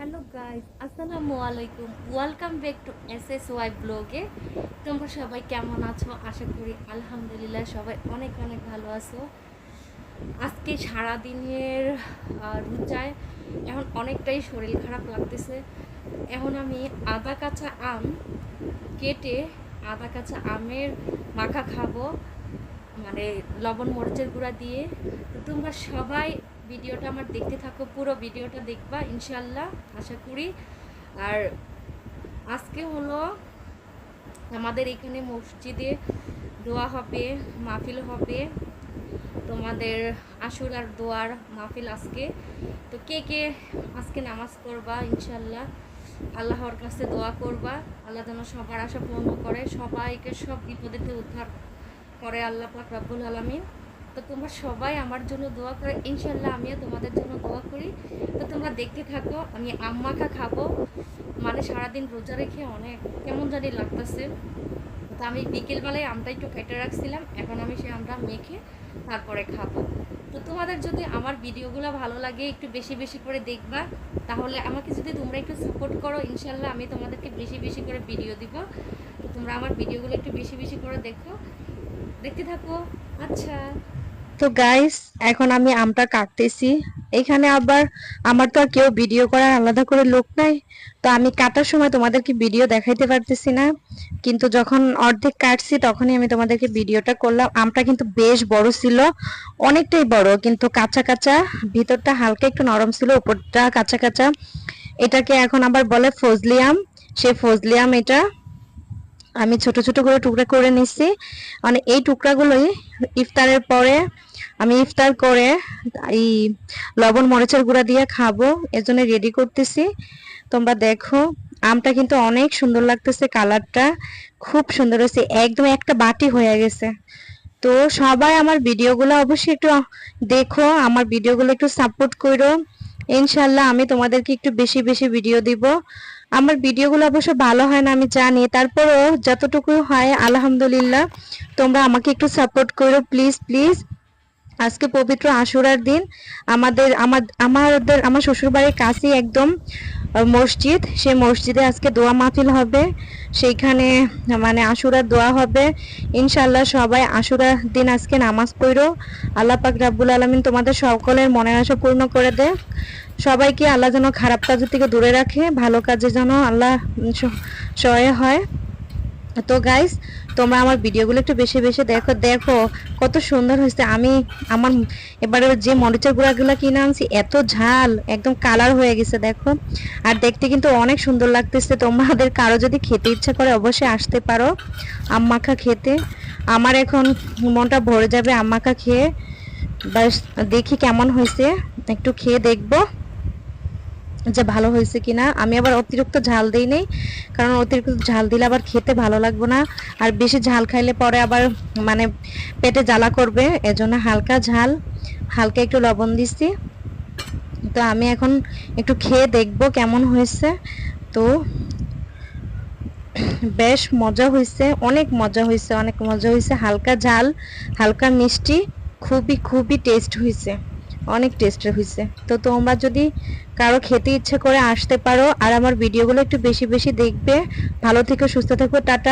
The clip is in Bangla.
হ্যালো গাইস আসসালামু আলাইকুম welcome back to S S Y ব্লগে তোমরা সবাই কেমন আছো? আশা করি আলহামদুলিল্লাহ সবাই অনেক অনেক ভালো আছো। আজকে সারা দিনের রুচায় এখন অনেকটাই শরীর খারাপ লাগতেছে। এখন আমি আদা কাঁচা আম কেটে আদা কাঁচা আমের মাখা খাব। মানে লবণ মরিচের গুঁড়া দিয়ে। তোমরা সবাই ভিডিওটা আমার দেখতে থাকো, পুরো ভিডিওটা দেখবা ইনশাল্লাহ আশা করি। আর আজকে হলো আমাদের এখানে মসজিদে দোয়া হবে, মাহফিল হবে। তোমাদের আশুর আর দোয়ার মাহফিল আজকে। তো কে কে আজকে নামাজ পড়বা ইনশাল্লাহ আল্লাহর কাছে দোয়া করবা। আল্লাহ যেন সবার আশা পূর্ণ করে, সবাইকে সব বিপদেতে উদ্ধার করে আল্লাহ পাক রাব্বুল আলামিন। তো তোমরা সবাই আমার জন্য দোয়া করে। ইনশাল্লাহ আমিও তোমাদের জন্য দোয়া করি। তো তোমরা দেখতে থাকো, আমি আম্মাখা খাব। মানে সারাদিন রোজা রেখে অনেক কেমন জানি লাগতেছে। তো আমি বিকেলবেলায় আমটা একটু কেটে রাখছিলাম, এখন আমি সেই আমটা মেখে তারপরে খাব। তো তোমাদের যদি আমার ভিডিওগুলো ভালো লাগে, একটু বেশি বেশি করে দেখবা, তাহলে আমাকে যদি তোমরা একটু সাপোর্ট করো ইনশাল্লাহ আমি তোমাদেরকে বেশি বেশি করে ভিডিও দিব। তো তোমরা আমার ভিডিওগুলো একটু বেশি বেশি করে দেখো। দেখতে থাকো। আচ্ছা। তো গাইস এখন আমি আমটা কাটতেছি। এখানে আবার আমার তো আর কেউ ভিডিও করার আলাদা করে লোক নাই। তো আমি কাটার সময় তোমাদেরকে ভিডিও দেখাইতে পারতেছি না। কিন্তু যখন অর্ধেক কাটছি, তখনই আমি তোমাদেরকে ভিডিওটা করলাম। আমটা কিন্তু বেশ বড় ছিল। অনেকটাই বড়, কিন্তু কাঁচা কাঁচা। ভিতরটা হালকা একটু নরম ছিল, উপরটা কাঁচা কাঁচা। এটাকে এখন আবার বলে ফজলি আম। সেই ফজলি আম এটা আমি ছোট ছোট করে টুকরা করে নিচ্ছি মানে এই টুকরাগুলোই ইফতারের পরে আমি ইফতার করে এই লবণ, মরিচের গুঁড়া দিয়ে খাব এর জন্য রেডি করতেছি। তোমরা দেখো, আমটা কিন্তু অনেক সুন্দর লাগতেছে কালারটা খুব সুন্দর হয়েছে, একদম একটা বাটি হয়ে গেছে। তো সবাই আমার ভিডিওগুলো অবশ্যই একটু দেখো, আমার ভিডিওগুলো একটু সাপোর্ট করো। ইনশাল্লাহ আমি তোমাদেরকে একটু বেশি বেশি ভিডিও দিব। আমার ভিডিওগুলো অবশ্য ভালো হয় না, আমি জানি। তারপরেও যতটুকু হয়, আলহামদুলিল্লাহ, তোমরা আমাকে একটু সাপোর্ট করো প্লিজ প্লিজ আজকে পবিত্র আশুরার দিন। আমাদের আমাদের, আমার শ্বশুরবাড়ির কাছেই একদম মসজিদ। সেই মসজিদে আজকে দোয়া মাহফিল হবে। সেইখানে মানে আশুরার দোয়া হবে। ইনশাল্লাহ সবাই আশুরার দিন আজকে নামাজ পড়ো। আল্লাহ পাক রাব্বুল আলমিন তোমাদের সকলের মনের আশা পূর্ণ করে দেয় সবাইকে আল্লাহ যেন খারাপ কাজের থেকে দূরে রাখে, ভালো কাজে যেন আল্লাহ সহায় হয়। তো গাইস তোমরা আমার ভিডিওগুলো একটু বেশি বেশি দেখো দেখো কত সুন্দর হয়েছে। আমি আমার এবারে যে মরিচের গুঁড়াগুলো কিনে আনছি, এত ঝাল, একদম কালার হয়ে গেছে, দেখো। আর দেখতে কিন্তু অনেক সুন্দর লাগতেছে। তোমাদের কারও যদি খেতে ইচ্ছা করে অবশ্যই আসতে পারো আম্মাখা খেতে। আমার এখন মনটা ভরে যাবে আম্মাখা খেয়ে। বাস দেখি কেমন হয়েছে। একটু খেয়ে দেখব। যে ভালো হয়েছে কিনা, আমি আবার অতিরিক্ত ঝাল দিই নেই, কারণ অতিরিক্ত ঝাল দিলে আবার খেতে ভালো লাগবে না, আর বেশি ঝাল খাইলে পরে আবার মানে পেটে জ্বালা করবে, এজন্য হালকা ঝাল, হালকা একটু লবণ দিচ্ছি তো আমি এখন একটু খেয়ে দেখব কেমন হয়েছে। তো বেশ মজা হয়েছে, অনেক মজা হয়েছে, অনেক মজা হয়েছে, হালকা ঝাল, হালকা মিষ্টি, খুবই খুবই টেস্ট হয়েছে। অনেক টেস্টের হয়েছে তো তোমরা যদি কারও খেতে ইচ্ছে করে আসতে পারো, আর আমার ভিডিওগুলো একটু বেশি বেশি দেখবে, ভালো থেকে, সুস্থ থেকো, টাটা।